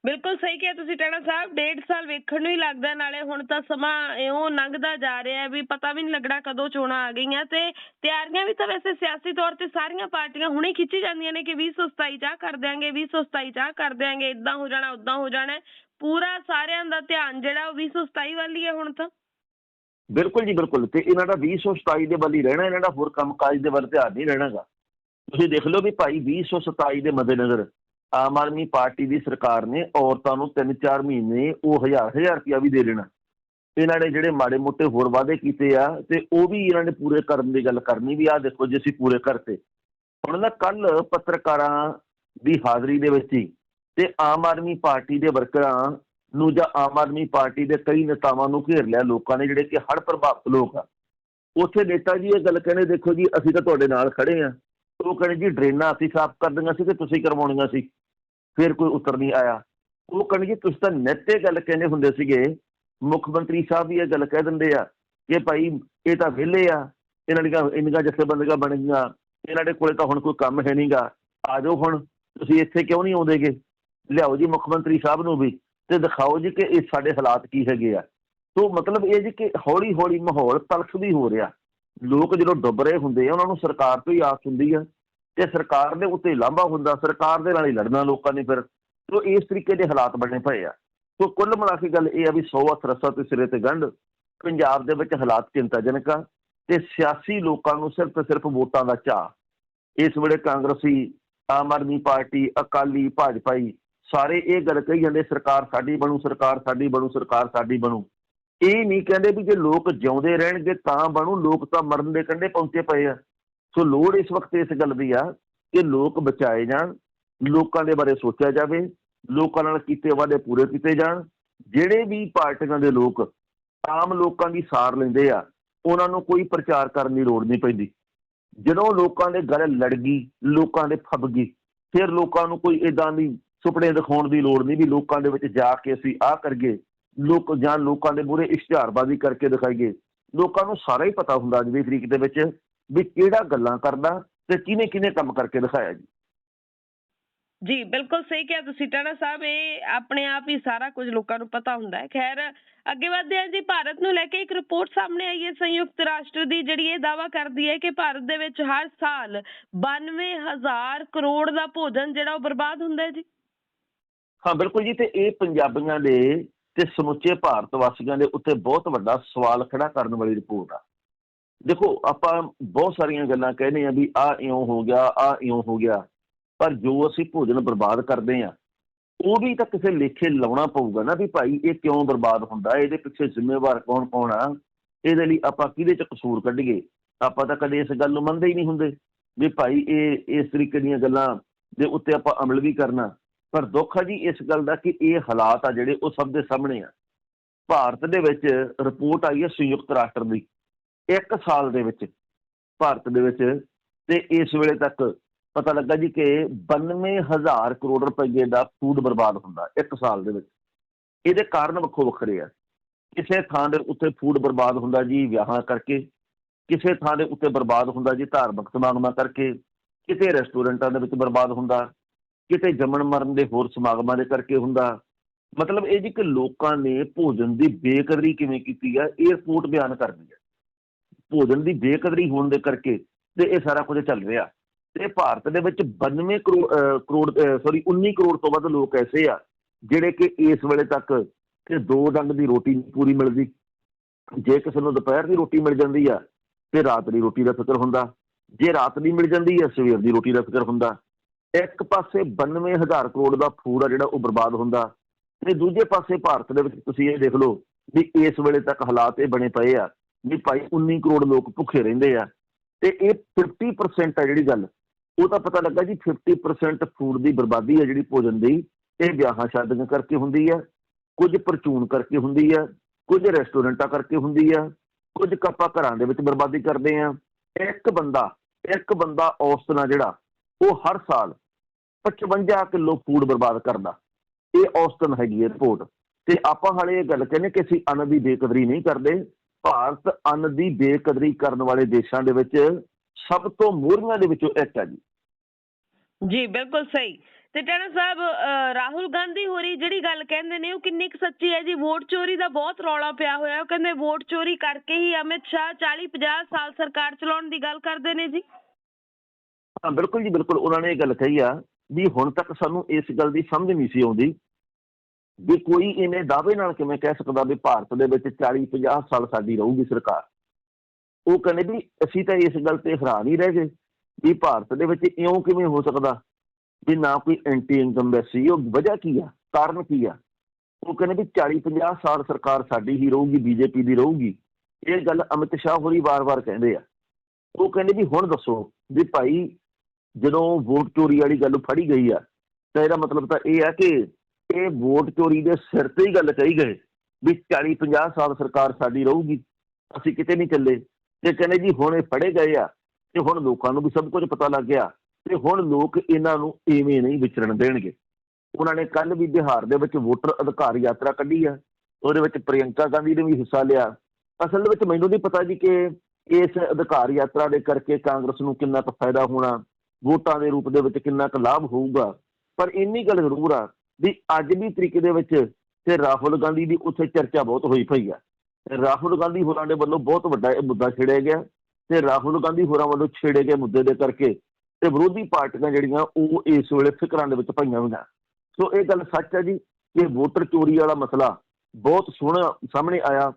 ਬਿਲਕੁਲ ਸਹੀ ਕਿਹਾ ਤੁਸੀਂ ਟੇੜਾ ਸਾਹਿਬ, ਡੇਢ ਸਾਲ ਵੇਖਣ ਨੂੰ ਹੀ ਲੱਗਦਾ ਨਾਲੇ ਹੁਣ ਤਾਂ ਸਮਾਂ ਇਉਂ ਲੰਘਦਾ ਜਾ ਰਿਹਾ ਵੀ ਪਤਾ ਵੀ ਨਹੀਂ ਲੱਗਣਾ ਕਦੋਂ ਚੋਣਾਂ ਆ ਗਈਆਂ ਤੇ ਤਿਆਰੀਆਂ ਵੀ ਤਾਂ ਵੈਸੇ ਸਿਆਸੀ ਤੌਰ ਤੇ ਸਾਰੀਆਂ ਪਾਰਟੀਆਂ ਹੁਣੇ ਖਿੱਚੀ ਜਾਂਦੀਆਂ ਨੇ ਕਿ 2027 ਚਾਹ ਕਰ ਦਿਆਂਗੇ 2027 ਚਾਹ ਕਰ ਦਿਆਂਗੇ ਇਦਾਂ ਹੋ ਜਾਣਾ ਉਦਾਂ ਹੋ ਜਾਣਾ, ਪੂਰਾ ਸਾਰਿਆਂ ਦਾ ਧਿਆਨ ਜਿਹੜਾ ਉਹ 2027 ਵੱਲ ਹੀ ਹੈ ਹੁਣ ਤਾਂ। ਬਿਲਕੁਲ ਜੀ, ਬਿਲਕੁਲ ਤੇ ਇਹਨਾਂ ਦਾ 2027 ਦੇ ਵੱਲ ਹੀ ਰਹਿਣਾ, ਇਹਨਾਂ ਦਾ ਹੋਰ ਕੰਮਕਾਜ ਦੇ ਵੱਲ ਧਿਆਨ ਨਹੀਂ ਰਹਿਣਾਗਾ। ਤੁਸੀਂ ਦੇਖ ਲਓ ਵੀ ਭਾਈ 2027 ਦੇ ਮੱਦੇਨਜ਼ਰ ਆਮ ਆਦਮੀ ਪਾਰਟੀ ਦੀ ਸਰਕਾਰ ਨੇ ਔਰਤਾਂ ਨੂੰ 3-4 ਮਹੀਨੇ ਉਹ ਹਜ਼ਾਰ ਹਜ਼ਾਰ ਰੁਪਇਆ ਵੀ ਦੇ ਦੇਣਾ ਇਹਨਾਂ ਨੇ ਜਿਹੜੇ ਮਾੜੇ ਮੋਟੇ ਹੋਰ ਵਾਅਦੇ ਕੀਤੇ ਆ ਤੇ ਉਹ ਵੀ ਇਹਨਾਂ ਨੇ ਪੂਰੇ ਕਰਨ ਦੀ ਗੱਲ ਕਰਨੀ ਵੀ ਆ ਦੇਖੋ ਜੇ ਅਸੀਂ ਪੂਰੇ ਕਰਤੇ। ਹੁਣ ਨਾ ਕੱਲ ਪੱਤਰਕਾਰਾਂ ਦੀ ਹਾਜ਼ਰੀ ਦੇ ਵਿੱਚ ਹੀ ਤੇ ਆਮ ਆਦਮੀ ਪਾਰਟੀ ਦੇ ਵਰਕਰਾਂ ਨੂੰ ਜਾਂ ਆਮ ਆਦਮੀ ਪਾਰਟੀ ਦੇ ਕਈ ਨੇਤਾਵਾਂ ਨੂੰ ਘੇਰ ਲਿਆ ਲੋਕਾਂ ਨੇ, ਜਿਹੜੇ ਕਿ ਹੜ੍ਹ ਪ੍ਰਭਾਵਿਤ ਲੋਕ ਆ। ਉੱਥੇ ਨੇਤਾ ਜੀ ਇਹ ਗੱਲ ਕਹਿੰਦੇ, ਦੇਖੋ ਜੀ, ਅਸੀਂ ਤਾਂ ਤੁਹਾਡੇ ਨਾਲ ਖੜੇ ਆ। ਉਹ ਕਹਿੰਦੇ, ਜੀ, ਡਰੇਨਾਂ ਅਸੀਂ ਸਾਫ਼ ਕਰ ਦਿੰਗਾ ਸੀ ਤੇ ਤੁਸੀਂ ਕਰਵਾਉਣੀਆਂ ਸੀ? ਫਿਰ ਕੋਈ ਉੱਤਰ ਨਹੀਂ ਆਇਆ। ਉਹ ਕਹਿੰਦੇ ਜੀ, ਤੁਸੀਂ ਤਾਂ ਨਿੱਤ ਗੱਲ ਕਹਿੰਦੇ ਹੁੰਦੇ ਸੀਗੇ। ਮੁੱਖ ਮੰਤਰੀ ਸਾਹਿਬ ਵੀ ਇਹ ਗੱਲ ਕਹਿ ਦਿੰਦੇ ਆ ਕਿ ਭਾਈ ਇਹ ਤਾਂ ਵਿਹਲੇ ਆ, ਇਹਨਾਂ ਦੀਆਂ ਇੰਨੀਆਂ ਜਥੇਬੰਦੀਆਂ ਬਣ ਗਈਆਂ, ਇਹਨਾਂ ਦੇ ਕੋਲੇ ਤਾਂ ਹੁਣ ਕੋਈ ਕੰਮ ਹੈ ਨਹੀਂਗਾ। ਆ ਜਾਓ ਹੁਣ, ਤੁਸੀਂ ਇੱਥੇ ਕਿਉਂ ਨਹੀਂ ਆਉਂਦੇਗੇ? ਲਿਆਓ ਜੀ ਮੁੱਖ ਮੰਤਰੀ ਸਾਹਿਬ ਨੂੰ ਵੀ ਤੇ ਦਿਖਾਓ ਜੀ ਕਿ ਇਹ ਸਾਡੇ ਹਾਲਾਤ ਕੀ ਹੈਗੇ ਆ। ਸੋ ਮਤਲਬ ਇਹ ਜੀ ਕਿ ਹੌਲੀ ਹੌਲੀ ਮਾਹੌਲ ਤਲਖ ਵੀ ਹੋ ਰਿਹਾ। ਲੋਕ ਜਦੋਂ ਡੁੱਬ ਰਹੇ ਹੁੰਦੇ ਆ, ਉਹਨਾਂ ਨੂੰ ਸਰਕਾਰ ਤੋਂ ਹੀ ਆਸ ਹੁੰਦੀ ਆ। ਤੇ ਸਰਕਾਰ ਦੇ ਉੱਤੇ ਲਾਂਭਾ ਹੁੰਦਾ, ਸਰਕਾਰ ਦੇ ਨਾਲ ਹੀ ਲੜਨਾ ਲੋਕਾਂ ਨੇ ਫਿਰ, ਸੋ ਇਸ ਤਰੀਕੇ ਦੇ ਹਾਲਾਤ ਬਣੇ ਪਏ ਆ। ਸੋ ਕੁੱਲ ਮਿਲਾ ਕੇ ਗੱਲ ਇਹ ਆ ਵੀ 100 ਹੱਥ ਰੱਸਾ ਤੇ ਸਿਰੇ ਤੇ ਗੰਢ, ਪੰਜਾਬ ਦੇ ਵਿੱਚ ਹਾਲਾਤ ਚਿੰਤਾਜਨਕ ਆ ਤੇ ਸਿਆਸੀ ਲੋਕਾਂ ਨੂੰ ਸਿਰਫ ਤੇ ਸਿਰਫ ਵੋਟਾਂ ਦਾ ਚਾਅ। ਇਸ ਵੇਲੇ ਕਾਂਗਰਸੀ, ਆਮ ਆਦਮੀ ਪਾਰਟੀ, ਅਕਾਲੀ ਭਾਜਪਾਈ ਸਾਰੇ ਇਹ ਗੱਲ ਕਹੀ ਜਾਂਦੇ, ਸਰਕਾਰ ਸਾਡੀ ਬਣੂ, ਸਰਕਾਰ ਸਾਡੀ ਬਣੂ, ਸਰਕਾਰ ਸਾਡੀ ਬਣੂ। ਇਹ ਨਹੀਂ ਕਹਿੰਦੇ ਵੀ ਜੇ ਲੋਕ ਜਿਉਂਦੇ ਰਹਿਣਗੇ ਤਾਂ ਬਣੂ, ਲੋਕ ਤਾਂ ਮਰਨ ਦੇ ਕੰਢੇ ਪਹੁੰਚੇ ਪਏ ਆ। ਸੋ ਲੋੜ ਇਸ ਵਕਤ ਇਸ ਗੱਲ ਦੀ ਆ ਕਿ ਲੋਕ ਬਚਾਏ ਜਾਣ, ਲੋਕਾਂ ਦੇ ਬਾਰੇ ਸੋਚਿਆ ਜਾਵੇ, ਲੋਕਾਂ ਨਾਲ ਕੀਤੇ ਵਾਅਦੇ ਪੂਰੇ ਕੀਤੇ ਜਾਣ। ਜਿਹੜੇ ਵੀ ਪਾਰਟੀਆਂ ਦੇ ਲੋਕ ਆਮ ਲੋਕਾਂ ਦੀ ਸਾਰ ਲੈਂਦੇ ਆ, ਉਹਨਾਂ ਨੂੰ ਕੋਈ ਪ੍ਰਚਾਰ ਕਰਨ ਦੀ ਲੋੜ ਨਹੀਂ ਪੈਂਦੀ। ਜਦੋਂ ਲੋਕਾਂ ਦੇ ਗੱਲ ਲੜ ਗਈ, ਲੋਕਾਂ ਦੇ ਫੱਬ ਗਈ, ਫਿਰ ਲੋਕਾਂ ਨੂੰ ਕੋਈ ਇਦਾਂ ਦੀ ਸੁਪਨੇ ਦਿਖਾਉਣ ਦੀ ਲੋੜ ਨਹੀਂ ਵੀ ਲੋਕਾਂ ਦੇ ਵਿੱਚ ਜਾ ਕੇ ਅਸੀਂ ਆਹ ਕਰਗੇ ਲੋਕ ਜਾਂ ਲੋਕਾਂ ਦੇ ਮੂਹਰੇ ਇਸ਼ਤਿਹਾਰਬਾਜ਼ੀ ਕਰਕੇ ਦਿਖਾਈਏ। ਲੋਕਾਂ ਨੂੰ ਸਾਰਾ ਹੀ ਪਤਾ ਹੁੰਦਾ ਅੱਜ ਦੀ ਤਰੀਕ ਦੇ ਵਿੱਚ ਵੀ ਕਿਹੜਾ ਗੱਲਾਂ ਕਰਦਾ ਤੇ ਕਿਹਨੇ ਕਿਹਨੇ ਕੰਮ ਕਰਕੇ ਦਿਖਾਇਆ ਜੀ। ਜੀ ਬਿਲਕੁਲ ਸਹੀ ਕਿਹਾ ਤੁਸੀਂ ਟਾਣਾ ਸਾਹਿਬ ਇਹ ਆਪਣੇ ਆਪ ਹੀ ਸਾਰਾ ਕੁਝ ਲੋਕਾਂ ਨੂੰ ਪਤਾ ਹੁੰਦਾ ਹੈ। ਖੈਰ ਅੱਗੇ ਵਧਦੇ ਹਾਂ ਜੀ ਭਾਰਤ ਨੂੰ ਲੈ ਕੇ ਇੱਕ ਰਿਪੋਰਟ ਸਾਹਮਣੇ ਆਈ ਹੈ ਸੰਯੁਕਤ ਰਾਸ਼ਟਰ ਦੀ ਜਿਹੜੀ ਇਹ ਦਾਵਾ ਕਰਦੀ ਹੈ ਕਿ ਭਾਰਤ ਦੇ ਵਿੱਚ ਹਰ ਸਾਲ 92000 ਕਰੋੜ ਦਾ ਭੋਜਨ ਜਿਹੜਾ ਉਹ ਬਰਬਾਦ ਹੁੰਦਾ ਹੈ ਜੀ। ਹਾਂ ਬਿਲਕੁਲ ਜੀ ਤੇ ਇਹ ਪੰਜਾਬੀਆਂ ਦੇ ਤੇ ਸਮੁੱਚੇ ਭਾਰਤ ਵਾਸੀਆਂ ਦੇ ਉੱਤੇ ਬਹੁਤ ਵੱਡਾ ਸਵਾਲ ਖੜਾ ਕਰਨ ਵਾਲੀ ਰਿਪੋਰਟ ਆ। ਦੇਖੋ, ਆਪਾਂ ਬਹੁਤ ਸਾਰੀਆਂ ਗੱਲਾਂ ਕਹਿੰਦੇ ਆ ਵੀ ਆ ਇਉਂ ਹੋ ਗਿਆ ਆ ਇਉਂ ਹੋ ਗਿਆ, ਪਰ ਜੋ ਅਸੀਂ ਭੋਜਨ ਬਰਬਾਦ ਕਰਦੇ ਆ ਉਹ ਵੀ ਤਾਂ ਕਿਸੇ ਲੇਖੇ ਲਾਉਣਾ ਪਊਗਾ ਨਾ ਵੀ ਭਾਈ ਇਹ ਕਿਉਂ ਬਰਬਾਦ ਹੁੰਦਾ, ਇਹਦੇ ਪਿੱਛੇ ਜ਼ਿੰਮੇਵਾਰ ਕੌਣ ਕੌਣ ਆ? ਇਹਦੇ ਲਈ ਆਪਾਂ ਕਿਹਦੇ ਚ ਕਸੂਰ ਕੱਢੀਏ? ਆਪਾਂ ਤਾਂ ਕਦੇ ਇਸ ਗੱਲ ਨੂੰ ਮੰਨਦੇ ਹੀ ਨਹੀਂ ਹੁੰਦੇ ਵੀ ਭਾਈ ਇਹ, ਇਸ ਤਰੀਕੇ ਦੀਆਂ ਗੱਲਾਂ ਦੇ ਉੱਤੇ ਆਪਾਂ ਅਮਲ ਵੀ ਕਰਨਾ। ਪਰ ਦੁੱਖ ਆ ਜੀ ਇਸ ਗੱਲ ਦਾ ਕਿ ਇਹ ਹਾਲਾਤ ਆ ਜਿਹੜੇ ਉਹ ਸਭ ਦੇ ਸਾਹਮਣੇ ਆ। ਭਾਰਤ ਦੇ ਵਿੱਚ ਰਿਪੋਰਟ ਆਈ ਹੈ ਸੰਯੁਕਤ ਰਾਸ਼ਟਰ ਦੀ। ਇੱਕ ਸਾਲ ਦੇ ਵਿੱਚ ਭਾਰਤ ਦੇ ਵਿੱਚ ਤੇ ਇਸ ਵੇਲੇ ਤੱਕ ਪਤਾ ਲੱਗਾ ਜੀ ਕਿ 92000 ਕਰੋੜ ਰੁਪਏ ਦਾ ਫੂਡ ਬਰਬਾਦ ਹੁੰਦਾ ਇੱਕ ਸਾਲ ਦੇ ਵਿੱਚ। ਇਹਦੇ ਕਾਰਨ ਵੱਖੋ ਵੱਖਰੇ ਆ। ਕਿਸੇ ਥਾਂ ਦੇ ਉੱਤੇ ਫੂਡ ਬਰਬਾਦ ਹੁੰਦਾ ਜੀ ਵਿਆਹਾਂ ਕਰਕੇ, ਕਿਸੇ ਥਾਂ ਦੇ ਉੱਤੇ ਬਰਬਾਦ ਹੁੰਦਾ ਜੀ ਧਾਰਮਿਕ ਸਮਾਗਮਾਂ ਕਰਕੇ, ਕਿਤੇ ਰੈਸਟੋਰੈਂਟਾਂ ਦੇ ਵਿੱਚ ਬਰਬਾਦ ਹੁੰਦਾ, ਕਿਤੇ ਜੰਮਣ ਮਰਨ ਦੇ ਹੋਰ ਸਮਾਗਮਾਂ ਦੇ ਕਰਕੇ ਹੁੰਦਾ। ਮਤਲਬ ਇਹ ਜੀ ਕਿ ਲੋਕਾਂ ਨੇ ਭੋਜਨ ਦੀ ਬੇਕਦਰੀ ਕਿਵੇਂ ਕੀਤੀ ਆ, ਇਹ ਬਿਆਨ ਕਰਦੀ ਹੈ ਭੋਜਨ ਦੀ ਬੇਕਦਰੀ ਹੋਣ ਦੇ ਕਰਕੇ ਤੇ ਇਹ ਸਾਰਾ ਕੁਝ ਚੱਲ ਰਿਹਾ। ਤੇ ਭਾਰਤ ਦੇ ਵਿੱਚ 92 ਕਰੋੜ ਕਰੋੜ ਸੌਰੀ 19 ਕਰੋੜ ਤੋਂ ਵੱਧ ਲੋਕ ਐਸੇ ਆ, ਜਿਹੜੇ ਕਿ ਇਸ ਵੇਲੇ ਤੱਕ ਤੇ ਦੋ ਡੰਗ ਦੀ ਰੋਟੀ ਨਹੀਂ ਪੂਰੀ ਮਿਲਦੀ। ਜੇ ਕਿਸੇ ਨੂੰ ਦੁਪਹਿਰ ਦੀ ਰੋਟੀ ਮਿਲ ਜਾਂਦੀ ਆ, ਤੇ ਰਾਤ ਦੀ ਰੋਟੀ ਦਾ ਫਿਕਰ ਹੁੰਦਾ। ਜੇ ਰਾਤ ਦੀ ਮਿਲ ਜਾਂਦੀ ਆ, ਸਵੇਰ ਦੀ ਰੋਟੀ ਦਾ ਫਿਕਰ ਹੁੰਦਾ। ਇੱਕ ਪਾਸੇ 92000 ਕਰੋੜ ਦਾ ਫੂਡ ਆ ਜਿਹੜਾ ਉਹ ਬਰਬਾਦ ਹੁੰਦਾ, ਤੇ ਦੂਜੇ ਪਾਸੇ ਭਾਰਤ ਦੇ ਵਿੱਚ ਤੁਸੀਂ ਇਹ ਦੇਖ ਲਓ ਵੀ ਇਸ ਵੇਲੇ ਤੱਕ ਹਾਲਾਤ ਇਹ ਬਣੇ ਪਏ ਆ। ਵੀ ਭਾਈ 19 ਕਰੋੜ ਲੋਕ ਭੁੱਖੇ ਰਹਿੰਦੇ ਆ। ਤੇ ਇਹ 50% ਆ ਜਿਹੜੀ ਗੱਲ। ਉਹ ਤਾਂ ਪਤਾ ਲੱਗਾ ਜੀ 50% ਫੂਡ ਦੀ ਬਰਬਾਦੀ ਆ ਜਿਹੜੀ ਭੋਜਨ ਦੀ। ਇਹ ਵਿਆਹਾਂ ਸ਼ਾਦੀਆਂ ਕਰਕੇ ਹੁੰਦੀ ਆ, ਕੁਝ ਪਰਚੂਨ ਕਰਕੇ ਹੁੰਦੀ ਆ, ਕੁਝ ਰੈਸਟੋਰੈਂਟਾਂ ਕਰਕੇ ਹੁੰਦੀ ਆ, ਕੁਝ ਕੱਪਾ ਘਰਾਂ ਦੇ ਵਿੱਚ ਬਰਬਾਦੀ ਕਰਦੇ ਆ। ਇੱਕ ਬੰਦਾ ਇੱਕ ਬੰਦਾ ਔਸਤਨ ਆ ਜਿਹੜਾ, ਉਹ ਹਰ ਸਾਲ 55 ਕਿਲੋ ਫੂਡ ਬਰਬਾਦ ਕਰਦਾ। ਇਹ ਔਸਤਨ ਹੈਗੀ ਹੈ ਰਿਪੋਰਟ। ਤੇ ਆਪਾਂ ਹਾਲੇ ਇਹ ਗੱਲ ਕਹਿੰਦੇ ਕਿ ਅਸੀਂ ਅੰਨ ਦੀ ਬੇਕਦਰੀ ਨਹੀਂ ਕਰਦੇ। ਭਾਰਤ ਅੰਨ ਦੀ ਬੇਕਦਰੀ ਕਰਨ ਵਾਲੇ ਦੇਸ਼ਾਂ ਦੇ ਵਿੱਚ ਸਭ ਤੋਂ ਮੋਹਰੀਆਂ ਦੇ ਵਿੱਚੋਂ ਇੱਕ ਹੈ ਜੀ। ਜੀ ਬਿਲਕੁਲ ਸਹੀ। ਤੇ ਟਾਣਾ ਸਾਹਿਬ ਰਾਹੁਲ ਗਾਂਧੀ ਹੋਰੀ ਜਿਹੜੀ ਗੱਲ ਕਹਿੰਦੇ ਨੇ ਉਹ ਕਿੰਨੀ ਕੁ ਸੱਚੀ ਹੈ ਜੀ। ਵੋਟ ਚੋਰੀ ਦਾ ਬਹੁਤ ਰੌਲਾ ਪਿਆ ਹੋਇਆ ਉਹ ਕਹਿੰਦੇ ਵੋਟ ਚੋਰੀ ਕਰਕੇ ਹੀ ਅਮਿਤ ਸ਼ਾਹ 40 50 ਸਾਲ ਸਰਕਾਰ ਚਲਾਉਣ ਦੀ ਗੱਲ ਕਰਦੇ ਨੇ ਜੀ। ਹਾਂ ਬਿਲਕੁਲ ਜੀ ਬਿਲਕੁਲ। ਉਹਨਾਂ ਨੇ ਇਹ ਗੱਲ ਕਹੀ ਆ ਵੀ ਹੁਣ ਤੱਕ ਸਾਨੂੰ ਇਸ ਗੱਲ ਦੀ ਸਮਝ ਨਹੀਂ ਸੀ ਆਉਂਦੀ ਵੀ ਕੋਈ ਇਹਨੇ ਦਾਅਵੇ ਨਾਲ ਕਿਵੇਂ ਕਹਿ ਸਕਦਾ ਵੀ ਭਾਰਤ ਦੇ ਵਿੱਚ 40 50 ਸਾਲ ਸਾਡੀ ਰਹੂਗੀ ਸਰਕਾਰ? ਉਹ ਕਹਿੰਦੇ ਵੀ ਅਸੀਂ ਤਾਂ ਇਸ ਗੱਲ ਤੇ ਹੈਰਾਨ ਹੀ ਰਹਿ ਗਏ ਵੀ ਭਾਰਤ ਦੇ ਵਿੱਚ ਇਉਂ ਕਿਵੇਂ ਹੋ ਸਕਦਾ? ਵੀ ਨਾ ਕੋਈ ਐਂਟੀ ਇਨਕਮ ਇਨਕੰਬੈਂਸੀ ਉਹ ਵਜ੍ਹਾ ਕੀ ਆ? ਕਾਰਨ ਕੀ ਆ? ਉਹ ਕਹਿੰਦੇ ਵੀ 40 50 ਸਾਲ ਸਰਕਾਰ ਸਾਡੀ ਹੀ ਰਹੂਗੀ, ਬੀਜੇਪੀ ਦੀ ਰਹੂਗੀ। ਇਹ ਗੱਲ ਅਮਿਤ ਸ਼ਾਹ ਹੋਰੀ ਵਾਰ-ਵਾਰ ਕਹਿੰਦੇ ਆ। ਉਹ ਕਹਿੰਦੇ ਵੀ ਹੁਣ ਦੱਸੋ ਵੀ ਭਾਈ ਜਦੋਂ ਵੋਟ ਚੋਰੀ ਵਾਲੀ ਗੱਲ ਫੜੀ ਗਈ ਆ, ਤਾਂ ਇਹਦਾ ਮਤਲਬ ਤਾਂ ਇਹ ਆ ਕਿ ਇਹ ਵੋਟ ਚੋਰੀ ਦੇ ਸਿਰ ਤੇ ਹੀ ਗੱਲ ਕਹੀ ਗਏ ਵੀ 40 50 ਸਾਲ ਸਰਕਾਰ ਸਾਡੀ ਰਹੂਗੀ, ਅਸੀਂ ਕਿਤੇ ਨਹੀਂ ਚੱਲੇ। ਤੇ ਕਹਿੰਦੇ ਜੀ ਹੁਣ ਇਹ ਫੜੇ ਗਏ ਆ ਤੇ ਹੁਣ ਲੋਕਾਂ ਨੂੰ ਵੀ ਸਭ ਕੁਝ ਪਤਾ ਲੱਗ ਗਿਆ ਤੇ ਹੁਣ ਲੋਕ ਇਹਨਾਂ ਨੂੰ ਐਵੇਂ ਨਹੀਂ ਵਿਚਰਨ ਦੇਣਗੇ। ਉਹਨਾਂ ਨੇ ਕੱਲ ਵੀ ਬਿਹਾਰ ਦੇ ਵਿੱਚ ਵੋਟਰ ਅਧਿਕਾਰ ਯਾਤਰਾ ਕੱਢੀ ਆ, ਉਹਦੇ ਵਿੱਚ ਪ੍ਰਿਯੰਕਾ ਗਾਂਧੀ ਨੇ ਵੀ ਹਿੱਸਾ ਲਿਆ। ਅਸਲ ਵਿੱਚ ਮੈਨੂੰ ਨਹੀਂ ਪਤਾ ਜੀ ਕਿ ਇਸ ਅਧਿਕਾਰ ਯਾਤਰਾ ਦੇ ਕਰਕੇ ਕਾਂਗਰਸ ਨੂੰ ਕਿੰਨਾ ਕੁ ਫਾਇਦਾ ਹੋਣਾ, ਵੋਟਾਂ ਦੇ ਰੂਪ ਦੇ ਵਿੱਚ ਕਿੰਨਾ ਕੁ ਲਾਭ ਹੋਊਗਾ, ਪਰ ਇੰਨੀ ਗੱਲ ਜ਼ਰੂਰ ਆ ਵੀ ਅੱਜ ਵੀ ਤਰੀਕੇ ਦੇ ਵਿੱਚ ਤੇ ਰਾਹੁਲ ਗਾਂਧੀ ਦੀ ਉੱਥੇ ਚਰਚਾ ਬਹੁਤ ਹੋਈ ਪਈ ਆ। ਰਾਹੁਲ ਗਾਂਧੀ ਹੋਰਾਂ ਦੇ ਵੱਲੋਂ ਬਹੁਤ ਵੱਡਾ ਇਹ ਮੁੱਦਾ ਛੇੜਿਆ ਗਿਆ ਤੇ ਰਾਹੁਲ ਗਾਂਧੀ ਹੋਰਾਂ ਵੱਲੋਂ ਛੇੜੇ ਗਏ ਮੁੱਦੇ ਦੇ ਕਰਕੇ ਤੇ ਵਿਰੋਧੀ ਪਾਰਟੀਆਂ ਜਿਹੜੀਆਂ ਉਹ ਇਸ ਵੇਲੇ ਫਿਕਰਾਂ ਦੇ ਵਿੱਚ ਪਈਆਂ ਹੋਈਆਂ। ਸੋ ਇਹ ਗੱਲ ਸੱਚ ਹੈ ਜੀ ਕਿ ਵੋਟਰ ਚੋਰੀ ਵਾਲਾ ਮਸਲਾ ਬਹੁਤ ਸੋਹਣਾ ਸਾਹਮਣੇ ਆਇਆ,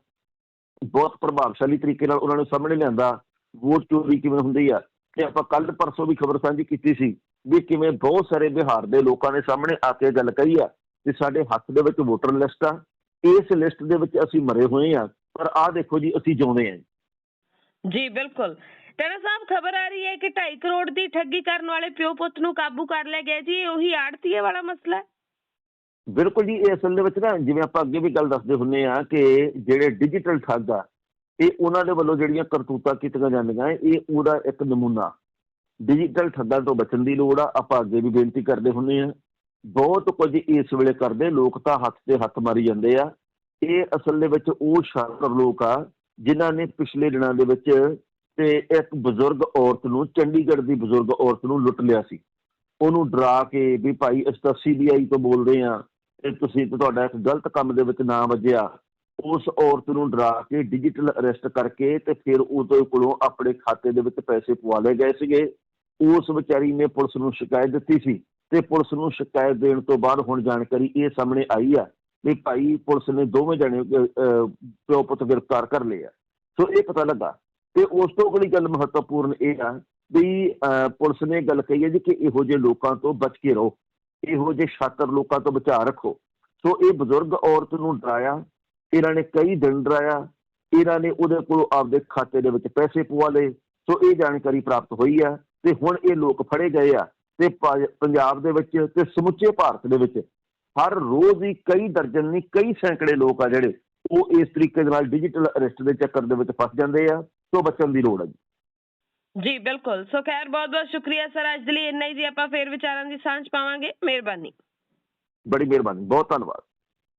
ਬਹੁਤ ਪ੍ਰਭਾਵਸ਼ਾਲੀ ਤਰੀਕੇ ਨਾਲ ਉਹਨਾਂ ਨੇ ਸਾਹਮਣੇ ਲਿਆਂਦਾ। ਵੋਟ ਚੋਰੀ ਕਿਵੇਂ ਹੁੰਦੀ ਆ? ਤੇ ਆਪਾਂ ਕੱਲ ਪਰਸੋਂ ਵੀ ਖਬਰ ਸਾਂਝੀ ਕੀਤੀ ਸੀ ਵੀ ਕਿਵੇਂ ਬਹੁਤ ਸਾਰੇ ਬਿਹਾਰ ਦੇ ਲੋਕਾਂ ਨੇ ਸਾਹਮਣੇ ਆ ਕੇ ਗੱਲ ਕਹੀ ਆ ਕਿ ਸਾਡੇ ਹੱਥ ਦੇ ਵਿੱਚ ਵੋਟਰ ਲਿਸਟ ਆ। ਇਸ ਲਿਸਟ ਦੇ ਵਿੱਚ ਅਸੀਂ ਮਰੇ ਹੋਏ ਆ ਪਰ ਆਹ ਦੇਖੋ ਜੀ ਅਸੀਂ ਜਿਉਂਦੇ ਆ। ਜੀ ਬਿਲਕੁਲ। ਟੈਣਾ ਸਾਹਿਬ ਖਬਰ ਆ ਰਹੀ ਹੈ ਕਿ 2.5 ਕਰੋੜ ਦੀ ਠੱਗੀ ਕਰਨ ਵਾਲੇ ਪਿਓ ਪੁੱਤ ਨੂੰ ਕਾਬੂ ਕਰ ਲਿਆ ਗਿਆ ਜੀ ਉਹੀ ਆੜਤੀਏ ਵਾਲਾ ਮਸਲਾ ਹੈ? ਬਿਲਕੁਲ ਜੀ ਇਹ ਅਸਲ ਦੇ ਵਿੱਚ ਨਾ ਜਿਵੇਂ ਆਪਾਂ ਅੱਗੇ ਵੀ ਗੱਲ ਦੱਸਦੇ ਹੁੰਨੇ ਆ ਕਿ ਜਿਹੜੇ ਡਿਜੀਟਲ ਠੱਗ ਆ ਇਹ ਉਹਨਾਂ ਦੇ ਵੱਲੋਂ ਜਿਹੜੀਆਂ ਕਰਤੂਤਾਂ ਕੀਤੀਆਂ ਜਾਂਦੀਆਂ ਇਹ ਉਹਦਾ ਇੱਕ ਨਮੂਨਾ। ਡਿਜੀਟਲ ਠੱਗਾਂ ਤੋਂ ਬਚਣ ਦੀ ਲੋੜ ਆ, ਆਪਾਂ ਅੱਗੇ ਵੀ ਬੇਨਤੀ ਕਰਦੇ ਹੁੰਨੇ ਆ। ਬਹੁਤ ਕੁਝ ਇਸ ਵੇਲੇ ਕਰਦੇ, ਲੋਕ ਤਾਂ ਹੱਥ ਤੇ ਹੱਥ ਮਾਰੀ ਜਾਂਦੇ ਆ। ਇਹ ਅਸਲ ਦੇ ਵਿੱਚ ਉਹ ਸ਼ਾਤਰ ਲੋਕ ਆ, ਜਿਨ੍ਹਾਂ ਨੇ ਪਿਛਲੇ ਦਿਨਾਂ ਦੇ ਵਿੱਚ ਤੇ ਇੱਕ ਬਜ਼ੁਰਗ ਔਰਤ ਨੂੰ, ਚੰਡੀਗੜ੍ਹ ਦੀ ਬਜ਼ੁਰਗ ਔਰਤ ਨੂੰ ਲੁੱਟ ਲਿਆ ਸੀ। ਉਹਨੂੰ ਡਰਾ ਕੇ ਵੀ ਭਾਈ ਅਸੀਂ ਤਾਂ ਸੀਬੀਆਈ ਤੋਂ ਬੋਲਦੇ ਆ, ਤੇ ਤੁਸੀਂ ਤੁਹਾਡਾ ਇੱਕ ਗਲਤ ਕੰਮ ਦੇ ਵਿੱਚ ਨਾਮ ਵੱਜਿਆ। ਉਸ ਔਰਤ ਨੂੰ ਡਰਾ ਕੇ ਡਿਜੀਟਲ ਅਰੈਸਟ ਕਰਕੇ ਤੇ ਫਿਰ ਉਹਦੇ ਕੋਲੋਂ ਆਪਣੇ ਖਾਤੇ ਦੇ ਵਿੱਚ ਪੈਸੇ ਪਵਾ ਲਏ ਗਏ ਸੀਗੇ। ਉਸ ਵਿਚਾਰੀ ਨੇ ਪੁਲਿਸ ਨੂੰ ਸ਼ਿਕਾਇਤ ਦਿੱਤੀ ਸੀ ਤੇ ਪੁਲਿਸ ਨੂੰ ਸ਼ਿਕਾਇਤ ਦੇਣ ਤੋਂ ਬਾਅਦ ਹੁਣ ਜਾਣਕਾਰੀ ਇਹ ਸਾਹਮਣੇ ਆਈ ਆ ਵੀ ਭਾਈ ਪੁਲਿਸ ਨੇ ਦੋਵੇਂ ਜਣੇ ਪਿਓ ਪੁੱਤ ਗ੍ਰਿਫਤਾਰ ਕਰ ਲਏ ਆ। ਸੋ ਇਹ ਪਤਾ ਲੱਗਾ ਤੇ ਉਸ ਤੋਂ ਅਗਲੀ ਗੱਲ ਮਹੱਤਵਪੂਰਨ ਇਹ ਆ ਵੀ ਪੁਲਿਸ ਨੇ ਗੱਲ ਕਹੀ ਹੈ ਜੀ ਕਿ ਇਹੋ ਜਿਹੇ ਲੋਕਾਂ ਤੋਂ ਬਚ ਕੇ ਰਹੋ, ਇਹੋ ਜਿਹੇ ਸ਼ਾਤਰ ਲੋਕਾਂ ਤੋਂ ਬਚਾ ਰੱਖੋ। ਸੋ ਇਹ ਬਜ਼ੁਰਗ ਔਰਤ ਨੂੰ ਡਰਾਇਆ, ਇਹਨਾਂ ਨੇ ਕਈ ਦਿਨ ਡਰਾਇਆ, ਇਹਨਾਂ ਨੇ ਉਹਦੇ ਕੋਲੋਂ ਆਪਦੇ ਖਾਤੇ ਦੇ ਵਿੱਚ ਪੈਸੇ ਪਵਾ ਲਏ, ਸੋ ਇਹ ਜਾਣਕਾਰੀ ਪ੍ਰਾਪਤ ਹੋਈ ਆ। ਤੇ ਹੁਣ ਇਹ ਲੋਕ ਫੜੇ ਗਏ ਆ ਤੇ ਪੰਜਾਬ ਦੇ ਵਿੱਚ ਤੇ ਸਮੁੱਚੇ ਭਾਰਤ ਦੇ ਵਿੱਚ ਹਰ ਰੋਜ਼ ਹੀ ਕਈ ਦਰਜਨ ਨਹੀਂ ਕਈ ਸੈਂਕੜੇ ਲੋਕ ਆ ਜਿਹੜੇ ਉਹ ਇਸ ਤਰੀਕੇ ਦੇ ਨਾਲ ਡਿਜੀਟਲ ਅਰੈਸਟ ਦੇ ਚੱਕਰ ਦੇ ਵਿੱਚ ਫਸ ਜਾਂਦੇ ਆ ਸੋ ਬਚਣ ਦੀ ਲੋੜ ਹੈ ਜੀ। ਜੀ ਬਿਲਕੁਲ। ਸੋ ਖੈਰ ਬਹੁਤ ਬਹੁਤ ਸ਼ੁਕਰੀਆ ਸਰ ਅੱਜ ਦੇ ਲਈ ਇੰਨਾ ਹੀ ਜੀ ਆਪਾਂ ਫੇਰ ਵਿਚਾਰਾਂ ਦੀ ਸਾਂਝ ਪਾਵਾਂਗੇ। ਮਿਹਰਬਾਨੀ। ਬੜੀ ਮਿਹਰਬਾਨੀ ਬਹੁਤ ਧੰਨਵਾਦ।